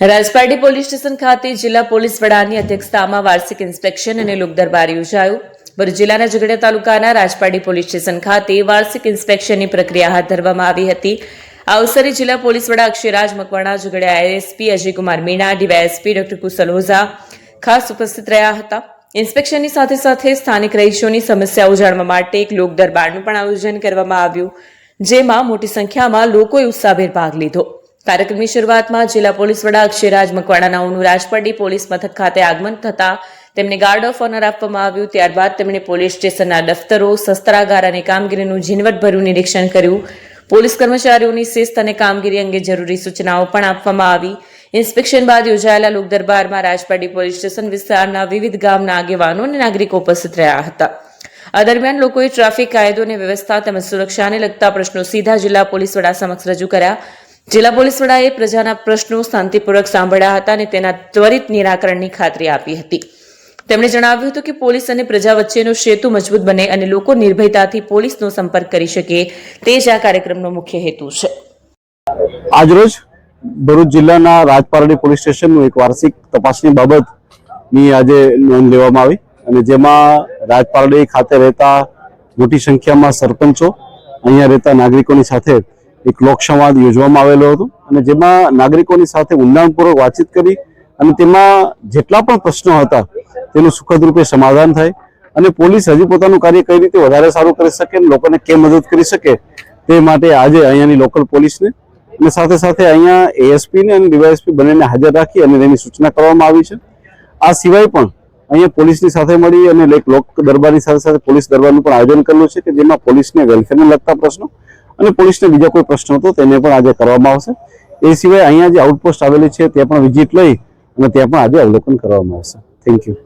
Rajpardi police station ખાતે જિલ્લા police વડાની અધ્યક્ષતામાં વાર્ષિક ઇન્સ્પેક્શન અને લોકદરબાર યોજાયો. ભરૂચ જિલ્લાના ઝઘડિયા તાલુકાના રાજપારડી પોલીસ સ્ટેશન ખાતે વાર્ષિક ઇન્સ્પેક્શનની પ્રક્રિયા હાથ ધરવામાં આવી હતી. આ અવસરે જિલ્લા પોલીસ વડા Akshayraj Makwana, Jhagadia ASP Ajaykumar Meena, DYSP doctor Kushal Ojha ખાસ ઉપસ્થિત રહ્યા હતા. ઇન્સ્પેક્શનની સાથે સાથે સ્થાનિક રહીશોની સમસ્યાઓ જાણવા માટે એક લોક દરબારનું પણ આયોજન કરવામાં આવ્યું, જેમાં મોટી સંખ્યામાં લોકોએ ઉત્સાહભેર ભાગ લીધો. કાર્યક્રમની શરૂઆતમાં જિલ્લા પોલીસ વડા અક્ષયરાજ મકવાણાનાઓનું રાજપરડી પોલીસ મથક ખાતે આગમન થતા તેમને ગાર્ડ ઓફ ઓનર આપવામાં આવ્યું. ત્યારબાદ તેમણે પોલીસ સ્ટેશનના દફતરો, શસ્ત્રાગાર અને કામગીરીનું ઝીણવટભર્યું નિરીક્ષણ કર્યું. પોલીસ કર્મચારીઓની શિસ્ત અને કામગીરી અંગે જરૂરી સૂચનાઓ પણ આપવામાં આવી. ઇન્સ્પેક્શન બાદ યોજાયેલા લોકદરબારમાં રાજપાડી પોલીસ સ્ટેશન વિસ્તારના વિવિધ ગામના આગેવાનો અને નાગરિકો ઉપસ્થિત રહ્યા હતા. આ દરમિયાન લોકોએ ટ્રાફિક કાયદો અને વ્યવસ્થા તેમજ સુરક્ષાને લગતા પ્રશ્નો સીધા જિલ્લા પોલીસ વડા સમક્ષ રજૂ કર્યા. જિલ્લા પોલીસ વડાએ પ્રજાના પ્રશ્નો શાંતિપૂર્વક સાંભળ્યા હતા અને તેના ત્વરિત નિરાકરણની ખાતરી આપી હતી. તેમણે જણાવ્યું હતું કે પોલીસ અને પ્રજા વચ્ચેનો સેતુ મજબૂત બને અને લોકો નિર્ભયતાથી પોલીસનો સંપર્ક કરી શકે તે જ આ કાર્યક્રમનો મુખ્ય હેતુ છે. આજરોજ ભરૂચ જિલ્લાના રાજપારડી પોલીસ સ્ટેશનનું એક વાર્ષિક તપાસની બાબતની આજે નોંધ લેવામાં આવી અને જેમાં રાજપારડી ખાતે રહેતા મોટી સંખ્યામાં સરપંચો, અહીંયા રહેતા નાગરિકોની સાથે એક લોકસંવાદ યોજવામાં આવેલો હતો અને જેમાં નાગરિકોની સાથે ઊંડાણપૂર્વક વાતચીત કરી અને તેમાં જેટલા પણ પ્રશ્નો હતા તેનું સુખદ રૂપે સમાધાન થાય અને પોલીસ હજી પોતાનું કાર્ય કઈ રીતે વધારે સારું કરી શકે અને લોકોને કેમ મદદ કરી શકે તે માટે આજે અહીંયાની લોકલ પોલીસને અને સાથે સાથે અહીંયા એએસપીને અને ડીવાયએસપી બંનેને હાજર રાખી અને તેની સૂચના કરવામાં આવી છે. આ સિવાય પણ અહીંયા પોલીસની સાથે મળી અને લોક દરબારની સાથે સાથે પોલીસ દરબારનું પણ આયોજન કરેલું છે કે જેમાં પોલીસને વેલફેરને લગતા પ્રશ્નો અને પોલીસને બીજા કોઈ પ્રશ્ન હતો તેને પણ આજે કરવામાં આવશે. એ સિવાય અહીંયા જે આઉટપોસ્ટ આવેલી છે તે પણ વિઝિટ લઈ અને ત્યાં પણ આજે અવલોકન કરવામાં આવશે. Thank you